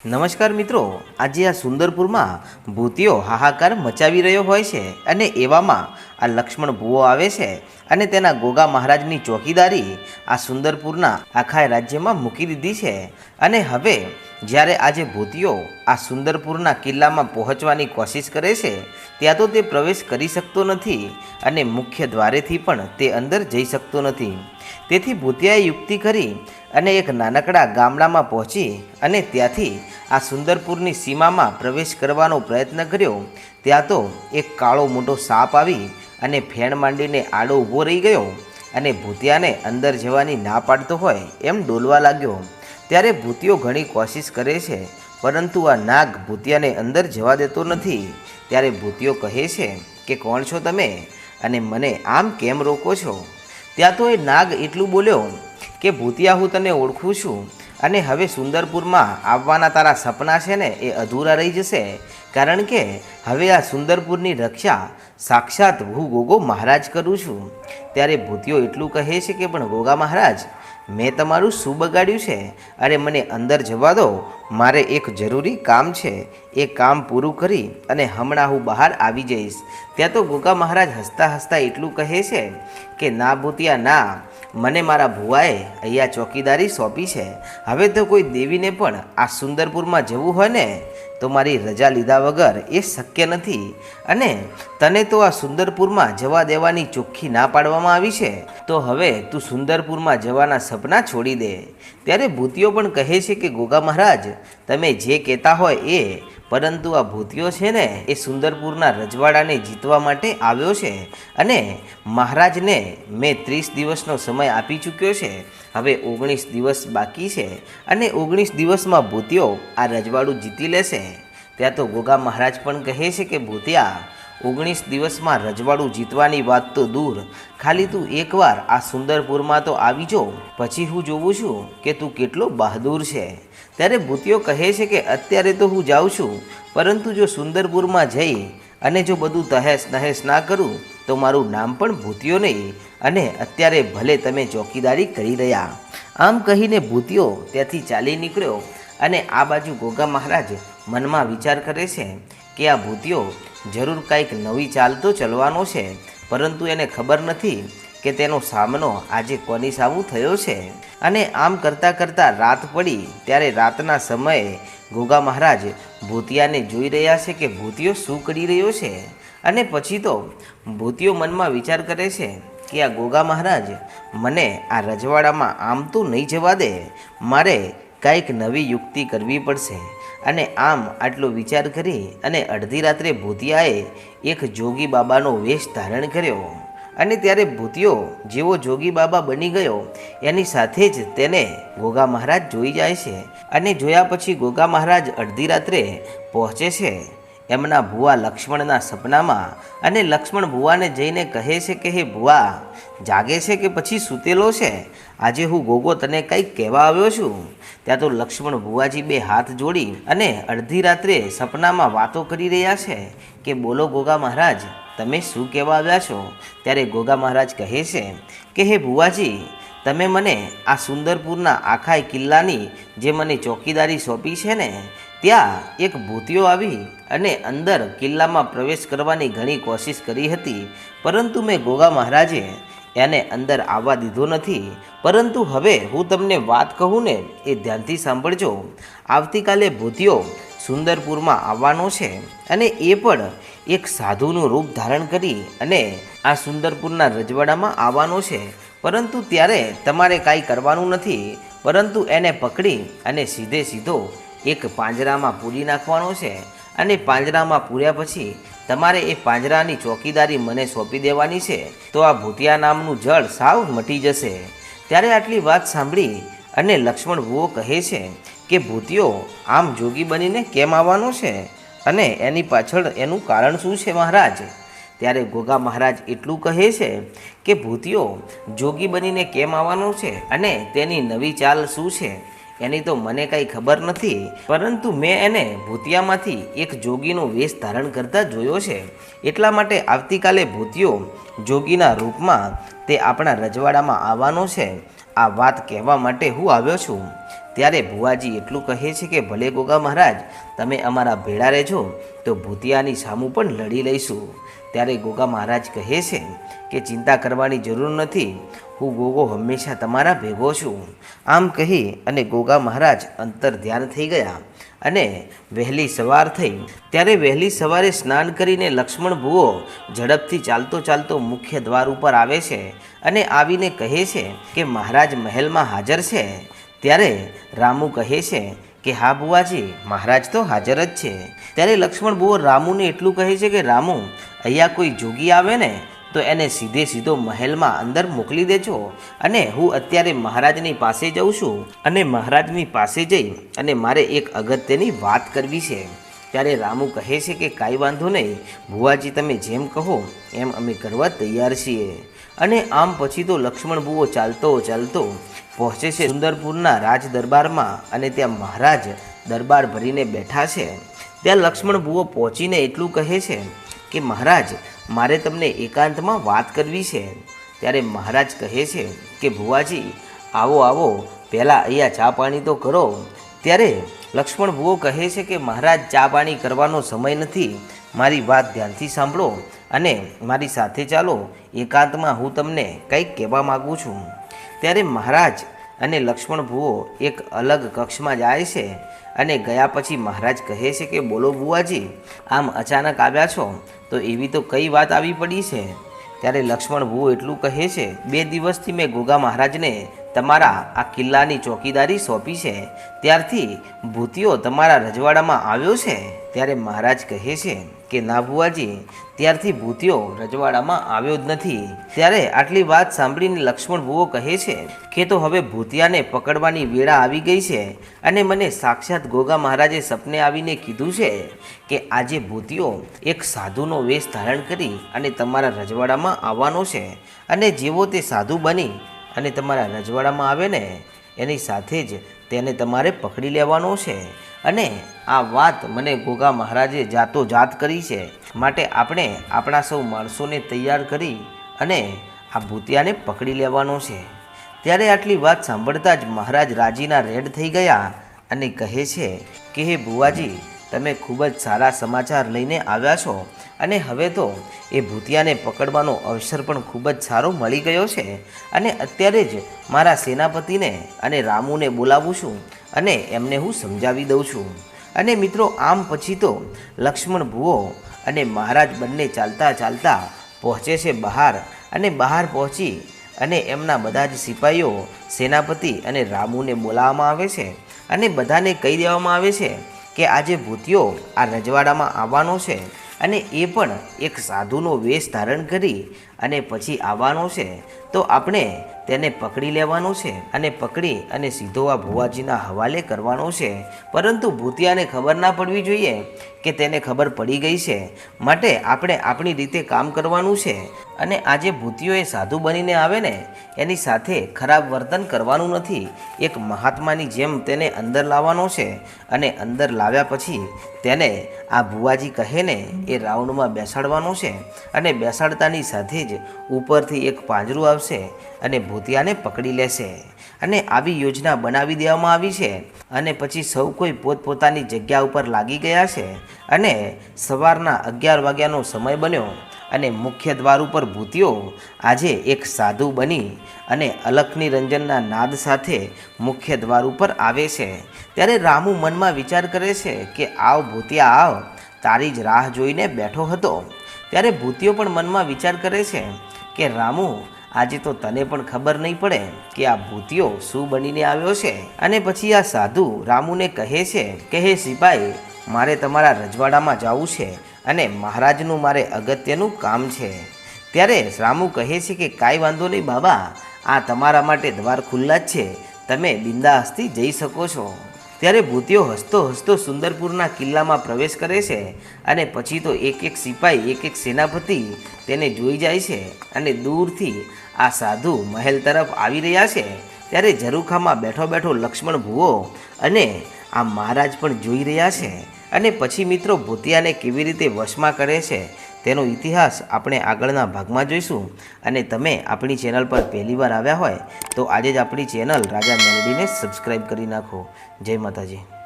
નમસ્કાર મિત્રો, આજે આ સુંદરપુરમાં ભૂતિયો હાહાકાર મચાવી રહ્યો હોય છે અને એવામાં આ લક્ષ્મણ ભુવો આવે છે અને તેના ગોગા મહારાજની ચોકીદારી આ સુંદરપુરના આખા રાજ્યમાં મૂકી દીધી છે. અને હવે, જ્યારે આજે ભૂતિયો આ સુંદરપુરના કિલ્લામાં પહોંચવાની કોશિશ કરે છે, ત્યાં તો તે પ્રવેશ કરી શકતો નથી અને મુખ્ય દ્વારેથી પણ તે અંદર જઈ શકતો નથી. તેથી ભૂતિયાએ યુક્તિ કરી અને એક નાનકડા ગામડામાં પહોંચી અને ત્યાંથી આ સુંદરપુરની સીમામાં પ્રવેશ કરવાનો પ્રયત્ન કર્યો. ત્યાં તો એક કાળો મોટો સાપ આવી અને ફેણ માંડીને આડો ઊભો રહી ગયો અને ભૂતિયાને અંદર જવાની ના પાડતો હોય એમ ડોલવા લાગ્યો. ત્યારે ભૂતિયો ઘણી કોશિશ કરે છે, પરંતુ આ નાગ ભૂતિયાને અંદર જવા દેતો નથી. ત્યારે ભૂતિયો કહે છે કે, કોણ છો તમે? અને મને આમ કેમ રોકો છો? ત્યાં તો એ નાગ એટલું બોલ્યો કે ભૂતિયા હું તને ઓળખું છું. અને હવે સુંદરપુરમાં આવવાના તારા સપના છે ને એ અધૂરા રહી જશે. કારણ કે હવે આ સુંદરપુરની રક્ષા સાક્ષાત હું ગોગો મહારાજ કરું છું. ત્યારે ભૂતિયો એટલું કહે છે કે પણ ગોગા મહારાજ, મેં તમારું શું બગાડ્યું છે? અરે મને અંદર જવા દો. મારે એક જરૂરી કામ છે. એ કામ પૂરું કરી અને હમણાં હું બહાર આવી જઈશ. ત્યાં તો ગોગા મહારાજ હસતા હસતા એટલું કહે છે કે, ના ભૂતિયા, ના. મને મારા ભુવાએ અહીંયા ચોકીદારી સોંપી છે. હવે તો કોઈ દેવીને પણ આ સુંદરપુરમાં જવું હોય ને? તો મારી રજા લીધા વગર એ શક્ય નથી અને તને તો આ સુંદરપુરમાં જવા દેવાની ચોખ્ખી ના પાડવામાં આવી છે. તો હવે તું સુંદરપુરમાં જવાના સપના છોડી દે. ત્યારે ભૂતિયો પણ કહે છે કે, ગોગા મહારાજ, તમે જે કહેતા હોય એ, પરંતુ આ ભૂતિયો છે ને, એ સુંદરપુરના રજવાડાને જીતવા માટે આવ્યો છે અને મહારાજને મેં ત્રીસ દિવસનો સમય આપી ચૂક્યો છે. હવે ઓગણીસ દિવસ બાકી છે અને ઓગણીસ દિવસમાં ભૂતિયો આ રજવાડું જીતી લેશે. ત્યાં તો ગોગા મહારાજ પણ કહે છે કે, ભૂતિયા, ઓગણીસ દિવસમાં રજવાડું જીતવાની વાત તો દૂર. ખાલી તું એકવાર આ સુંદરપુરમાં તો આવી જો. પછી હું જોઉં છું કે તું કેટલો બહાદુર છે. ત્યારે ભૂતિયો કહે છે કે, અત્યારે તો હું જાઉં છું. પરંતુ જો સુંદરપુરમાં જઈ અને જો બધું તહેસ નહેસ ના કરું, તો મારું નામ પણ ભૂતિયો નહીં. અને અત્યારે ભલે તમે ચોકીદારી કરી રહ્યા. આમ કહીને ભૂતિયો ત્યાંથી ચાલી નીકળ્યો અને આ બાજુ ગોગા મહારાજ મનમાં વિચાર કરે છે કે આ ભૂતિયો જરૂર કાંઈક નવી ચાલ તો ચલવાનો છે, પરંતુ એને ખબર નથી કે તેનો સામનો આજે કોની સામું થયો છે. અને આમ કરતાં કરતાં રાત પડી, ત્યારે રાતના સમયે ગોગા મહારાજ ભૂતિયાને જોઈ રહ્યા છે કે ભૂતિયો શું કરી રહ્યો છે. અને પછી તો ભૂતિયો મનમાં વિચાર કરે છે કે આ ગોગા મહારાજ મને આ રજવાડામાં આમ તો નહીં જવા દે, મારે કાંઈક નવી યુક્તિ કરવી પડશે. અને આમ આટલો વિચાર કરી અને અડધી રાત્રે ભૂતિયાએ એક જોગી બાબાનો વેશ ધારણ કર્યો. અને ત્યારે ભૂતિયો જેવો જોગી બાબા બની ગયો, એની સાથે જ તેને ગોગા મહારાજ જોઈ જાય છે અને જોયા પછી ગોગા મહારાજ અડધી રાત્રે પહોંચે છે. એમના ભુવા લક્ષ્મણના સપનામાં અને લક્ષ્મણ ભુવાને જઈને કહે છે કે, હે ભુવા, જાગે છે કે પછી સૂતેલો છે? આજે હું ગોગો તને કંઈક કહેવા આવ્યો છું. ત્યાં તો લક્ષ્મણ ભુવાજી બે હાથ જોડી અને અડધી રાત્રે સપનામાં વાતો કરી રહ્યા છે કે, બોલો ગોગા મહારાજ, તમે શું કહેવા આવ્યા છો? ત્યારે ગોગા મહારાજ કહે છે કે, હે ભુવાજી, તમે મને આ સુંદરપુરના આખા કિલ્લાની જે મને ચોકીદારી સોંપી છે ને ત્યાં એક ભૂતિયો આવી અને અંદર કિલ્લામાં પ્રવેશ કરવાની ઘણી કોશિશ કરી હતી, પરંતુ મેં ગોગા મહારાજે એને અંદર આવવા દીધો નથી. પરંતુ હવે હું તમને વાત કહું ને, એ ધ્યાનથી સાંભળજો. આવતીકાલે ભૂતિયો સુંદરપુરમાં આવવાનો છે અને એ પણ એક સાધુનું રૂપ ધારણ કરી અને આ સુંદરપુરના રજવાડામાં આવવાનો છે. પરંતુ ત્યારે તમારે કાંઈ કરવાનું નથી, પરંતુ એને પકડી અને સીધે સીધો એક પાંજરામાં પૂરી નાખવાનો છે અને પાંજરામાં પૂર્યા પછી તમારે એ પાંજરાની ચોકીદારી મને સોંપી દેવાની છે, તો આ ભૂતિયા નામનું જળ સાવ મટી જશે. ત્યારે આટલી વાત સાંભળી અને લક્ષ્મણ ભૂવો કહે છે કે, ભૂતિયો, આમ જોગી બનીને કેમ આવવાનો છે? અને એની પાછળ એનું કારણ શું છે મહારાજ? ત્યારે ગોગા મહારાજ એટલું કહે છે કે, ભૂતિયો, જોગી બનીને કેમ આવવાનો છે? અને તેની નવી ચાલ શું છે? એની તો મને કાંઈ ખબર નથી, પરંતુ મેં એને ભૂતિયામાંથી એક જોગીનો વેશ ધારણ કરતા જોયો છે. એટલા માટે આવતીકાલે ભૂતિયો જોગીના રૂપમાં તે આપણા રજવાડામાં આવવાનો છે. આ વાત કહેવા માટે હું આવ્યો છું. ત્યારે ભુવાજી એટલું કહે છે કે, ભલે ગોગા મહારાજ, તમે અમારા ભેળા રહેજો, તો ભૂતિયાની સામું પણ લડી લઈશું. ત્યારે ગોગા મહારાજ કહે છે કે, ચિંતા કરવાની જરૂર નથી, હું ગોગો હંમેશા તમારા ભેગો છું. આમ કહી અને ગોગા મહારાજ અંતર ધ્યાન થઈ ગયા અને વહેલી સવાર થઈ. ત્યારે વહેલી સવારે સ્નાન કરીને લક્ષ્મણ ભુવો ઝડપથી ચાલતો ચાલતો મુખ્ય દ્વાર ઉપર આવે છે અને આવીને કહે છે કે, મહારાજ મહેલમાં હાજર છે. ત્યારે રામુ કહે છે કે, હા બુવાજી, મહારાજ તો હાજર જ છે. ત્યારે લક્ષ્મણ બુઓ રામુને એટલું કહે છે કે, રામુ, અહીંયા કોઈ જોગી આવે ને, તો એને સીધે સીધો મહેલમાં અંદર મોકલી દેજો અને હું અત્યારે મહારાજની પાસે જઉં છું અને મહારાજની પાસે જઈ અને મારે એક અગત્યની વાત કરવી છે. ત્યારે રામુ કહે છે કે, કાંઈ વાંધો નહીં ભુવાજી તમે જેમ કહો, એમ અમે કરવા તૈયાર છીએ. અને આમ પછી તો લક્ષ્મણ બુઓ ચાલતો ચાલતો પહોંચે છે સુંદરપુરના રાજ દરબારમાં અને ત્યાં મહારાજ દરબાર ભરીને બેઠા છે. ત્યાં લક્ષ્મણ બુઓ પહોંચીને એટલું કહે છે કે, મહારાજ, મારે તમને એકાંતમાં વાત કરવી છે. ત્યારે મહારાજ કહે છે કે, ભુવાજી, આવો આવો, પહેલાં અહીંયા ચા પાણી તો કરો. ત્યારે લક્ષ્મણ ભુવો કહે છે કે, મહારાજ, ચા પાણી કરવાનો સમય નથી. મારી વાત ધ્યાનથી સાંભળો અને મારી સાથે ચાલો એકાંતમાં હું તમને કંઈક કહેવા માગું છું. ત્યારે મહારાજ અને લક્ષ્મણ ભુવો એક અલગ કક્ષમાં જાય છે અને ગયા પછી મહારાજ કહે છે કે, બોલો બુવાજી આમ અચાનક આવ્યા છો? તો એવી તો કઈ વાત આવી પડી છે? ત્યારે લક્ષ્મણ ભુવો એટલું કહે છે, બે દિવસથી મેં ગોગા મહારાજને તમારા આ કિલ્લાની ચોકીદારી સોંપી છે. ત્યારથી ભૂતિયો તમારા રજવાડામાં આવ્યો છે. ત્યારે મહારાજ કહે છે કે ના ભુવાજી, ત્યારથી ભૂતિયો રજવાડામાં આવ્યો જ નથી. ત્યારે આટલી વાત સાંભળીને લક્ષ્મણ ભુવો કહે છે કે તો હવે ભૂતિયાને પકડવાની વેળા આવી ગઈ છે અને મને સાક્ષાત ગોગા મહારાજે સપને આવીને કીધું છે કે આજે ભૂતિયો એક સાધુનો વેશ ધારણ કરી અને તમારા રજવાડામાં આવવાનો છે અને જેવો તે સાધુ બની અને તમારા રજવાડામાં આવે ને, એની સાથે જ તેને તમારે પકડી લેવાનો છે. અને આ વાત મને ગોગા મહારાજે જાતો જાત કરી છે. માટે આપણે આપણા સૌ માણસોને તૈયાર કરી અને આ ભૂતિયાને પકડી લેવાનો છે. ત્યારે આટલી વાત સાંભળતા જ મહારાજ રાજીના રેડ થઈ ગયા અને કહે છે કે, હે ભુવાજી, તમે ખૂબ જ સારા સમાચાર લઈને આવ્યા છો અને હવે તો એ ભૂતિયાને પકડવાનો અવસર પણ ખૂબ જ સારો મળી ગયો છે. અને અત્યારે જ મારા સેનાપતિને અને રામુને બોલાવું છું. અને એમને હું સમજાવી દઉં છું. અને મિત્રો, આમ પછી તો લક્ષ્મણ ભુવો અને મહારાજ બંને ચાલતા ચાલતા પહોંચે છે બહાર. અને બહાર પહોંચી અને એમના બધા જ સિપાહીઓ સેનાપતિ અને રામુને બોલાવવામાં આવે છે. અને બધાને કહી દેવામાં આવે છે કે આજે ભૂતિયો આ રજવાડામાં આવવાનો છે. અને એ પણ એક સાધુનો વેશ ધારણ કરી અને પછી આવવાનો છે, તો આપણે તેને પકડી લેવાનો છે અને પકડી અને સીધો આ ભુવાજીના હવાલે કરવાનો છે. પરંતુ ભૂતિયાને ખબર ના પડવી જોઈએ કે તેને ખબર પડી ગઈ છે. માટે આપણે આપણી રીતે કામ કરવાનું છે. અને આજે ભૂતિયો એ સાધુ બનીને આવે ને, એની સાથે ખરાબ વર્તન કરવાનું નથી. એક મહાત્માની જેમ તેને અંદર લાવવાનો છે અને અંદર લાવ્યા પછી તેને આ ભુવાજી કહે ને, એ રાઉન્ડમાં બેસાડવાનો છે. અને બેસાડતાની સાથે જ ઉપરથી એક પાંજરું આવશે અને ભૂતિયાને પકડી લેશે. અને આવી યોજના બનાવી દેવામાં આવી છે અને પછી સૌ કોઈ પોતપોતાની જગ્યા ઉપર લાગી ગયા છે અને સવારના અગિયાર વાગ્યાનો સમય બન્યો અને મુખ્ય દ્વાર ઉપર ભૂતિયો આજે એક સાધુ બની અને અલખની રંજનના નાદ સાથે મુખ્ય દ્વાર ઉપર આવે છે. ત્યારે રામુ મનમાં વિચાર કરે છે કે આવ ભૂતિયા આવ, તારી જ રાહ જોઈને બેઠો હતો. ત્યારે ભૂતિયો પણ મનમાં વિચાર કરે છે કે, રામુ, આજે તો તને પણ ખબર નહીં પડે કે આ ભૂતિયો શું બનીને આવ્યો છે. અને પછી આ સાધુ રામુને કહે છે કે, હે સિપાઈ, મારે તમારા રજવાડામાં જવું છે અને મહારાજનું મારે અગત્યનું કામ છે. ત્યારે રામુ કહે છે કે, કાંઈ વાંધો નહીં બાબા, આ તમારા માટે દ્વાર ખુલ્લા જ છે. તમે બિંદાસથી જઈ શકો છો. ત્યારે ભૂતિયો હસતો હસતો સુંદરપુરના કિલ્લામાં પ્રવેશ કરે છે અને પછી તો એક એક સિપાઈ, એક એક સેનાપતિ તેને જોઈ જાય છે અને દૂરથી આ સાધુ મહેલ તરફ આવી રહ્યા છે. ત્યારે ઝરૂખામાં બેઠો બેઠો લક્ષ્મણ ભુવો અને આ મહારાજ પણ જોઈ રહ્યા છે અને પછી મિત્રો ભૂતિયાને કેવી રીતે વશમાં કરે છે તેનો ઇતિહાસ આપણે આગળના ભાગમાં જોઈશું અને તમે આપણી ચેનલ પર પહેલીવાર આવ્યા હોય તો આજે જ આપણી ચેનલ રાજા મેલડીને સબસ્ક્રાઈબ કરી નાખો. જય માતાજી.